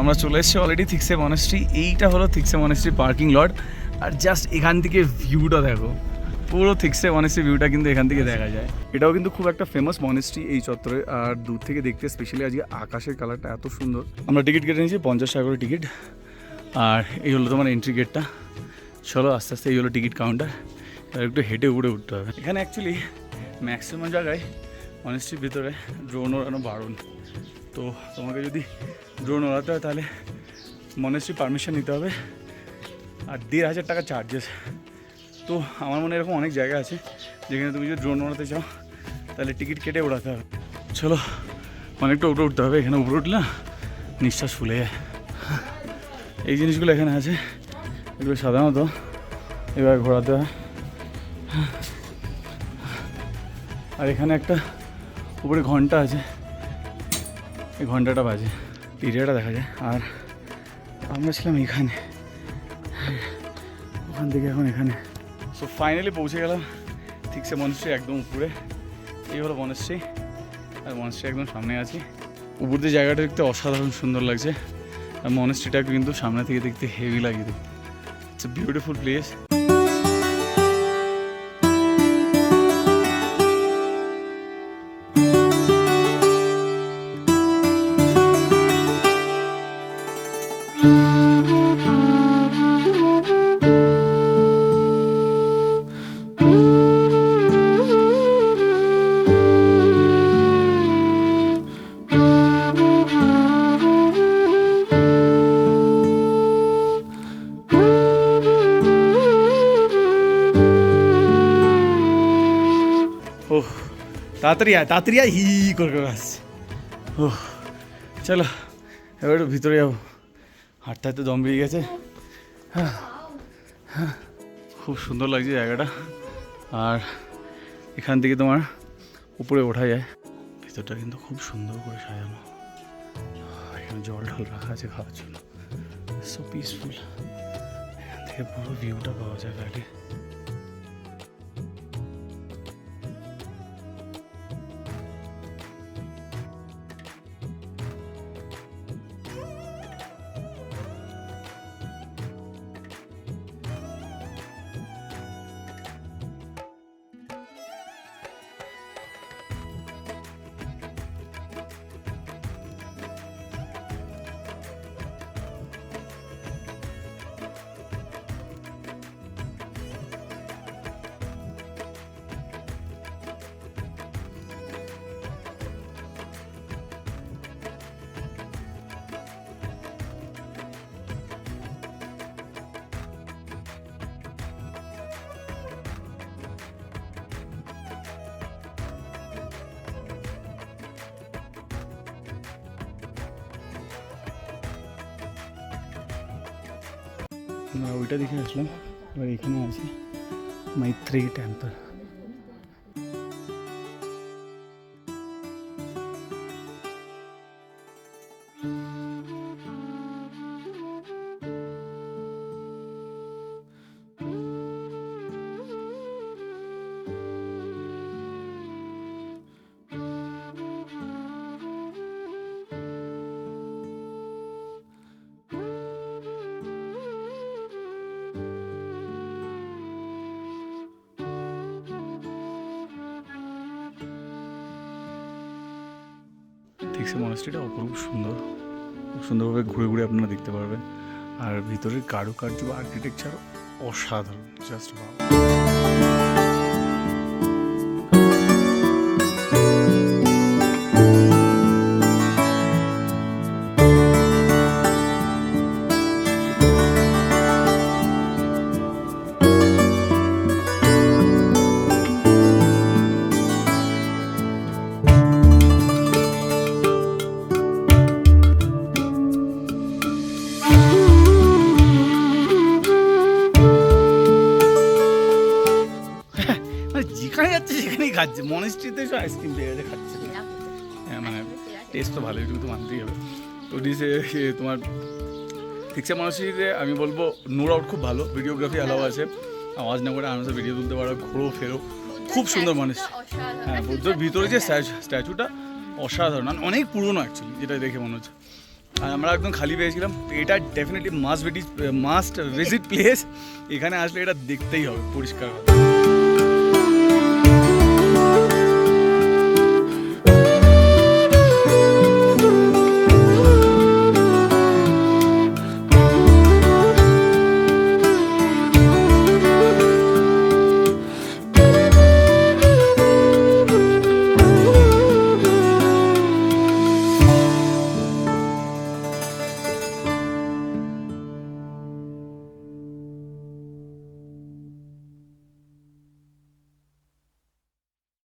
আমরা চলে এসেছি অলরেডি থিক্সে মনেস্ট্রি এইটা হলো থিক্সে মনেস্ট্রি পার্কিং লট আর জাস্ট এখান থেকে ভিউটা দেখো। পুরো থিক্সে মনেস্ট্রি ভিউটা কিন্তু এখান থেকে দেখা যায়। এটাও কিন্তু খুব একটা ফেমাস মনেস্ট্রি এই চত্বরে। আর দূর থেকে দেখতে স্পেশালি আজকে আকাশের কালারটা এত সুন্দর। আমরা টিকিট কেটে নিয়েছি, পঞ্চাশ টাকা করে টিকিট আর এই হলো তোমার এন্ট্রি গেটটা চলো আস্তে আস্তে এই হলো টিকিট কাউন্টার একটু হেঁটে উড়ে উঠতে হবে। এখানে অ্যাকচুয়ালি ম্যাক্সিমাম জায়গায় মনেস্ট্রির ভিতরে ড্রোন ওড়ানো বারণ তো তোমাকে যদি ড্রোন ওড়াতে হয় তাহলে মনেস্ট্রি পারমিশন নিতে হবে আর দেড় হাজার টাকা চার্জেস তো আমার মনে এরকম অনেক জায়গা আছে যেখানে তুমি যদি ড্রোন ওড়াতে চাও, তাহলে টিকিট কেটে ওড়াতে হবে। চলো, অনেকটা উপরে উঠতে হবে। এখানে উপরে উঠলে নিঃশ্বাস ফুলে যায়। এই জিনিসগুলো এখানে আছে। এগুলো সাধারণত এবার ঘোরাতে হয়। আর এখানে একটা উপরে ঘণ্টা আছে। এই ঘন্টাটা বাজে এরিয়াটা দেখা যায়। আর আমরা ছিলাম এখানে। ওখান থেকে এখন এখানে। সো ফাইনালি পৌঁছে গেলাম। ঠিকসে মনশ্রী একদম উপরে। এই হলো মনশ্রী। আর মনশ্রী একদম সামনে আছি। উপর দিয়ে জায়গাটা দেখতে অসাধারণ সুন্দর লাগছে। আর মনস্ট্রিটা কিন্তু সামনে থেকে দেখতে হেভি লাগে দেখতে। ইটস বিউটিফুল প্লেস তাড়াতাড়ি আয় তাড়াতাড়ি আয় হি করে করে আসছে। ও চলো এবার ভিতরে যাব। হাঁটতে হাঁটতে দম বেরিয়ে গেছে। হ্যাঁ, হ্যাঁ। খুব সুন্দর লাগছে জায়গাটা। আর এখান থেকে তোমার উপরে ওঠা যায়। ভিতরটা কিন্তু খুব সুন্দর করে সাজানো। এখানে জল ঢল রাখা আছে খাওয়ার জন্য। সো পিসফুল এখান থেকে পুরো ভিউটা পাওয়া যায় ভ্যালি আমরা ওইটা দেখে আসলাম। এবার এখানে আছে। মাইত্রী টেম্পল ঠিকসে মনাস্ট্রিটা অপরূপ সুন্দর, সুন্দরভাবে ঘুরে ঘুরে আপনারা দেখতে পারবেন। আর ভিতরের কারুকার্য বা আর্কিটেকচার অসাধারণ জাস্ট মানে খাচ্ছে মনেস্ট্রিতে এসে আইসক্রিম পেয়ে খাচ্ছে। হ্যাঁ মানে টেস্ট তো ভালো একটু তো মানতেই হবে। তো ডিসে তোমার ঠিকছে মনস্ট্রিতে আমি বলব নো আউট খুব ভালো ভিডিওগ্রাফি অ্যালাও আছে। আওয়াজ না করে আনন্দ ভিডিও তুলতে পারো, ঘোরো, ফেরো। খুব সুন্দর মানুষ হ্যাঁ বুদ্ধর ভিতরে যে স্ট্যাচুটা অসাধারণ আর অনেক পুরনো অ্যাকচুয়ালি যেটা দেখে মনে হচ্ছে। আর আমরা একদম খালি পেয়েছিলাম, এটা definitely must visit must visit place এখানে আসলে এটা দেখতেই হবে, পরিষ্কার।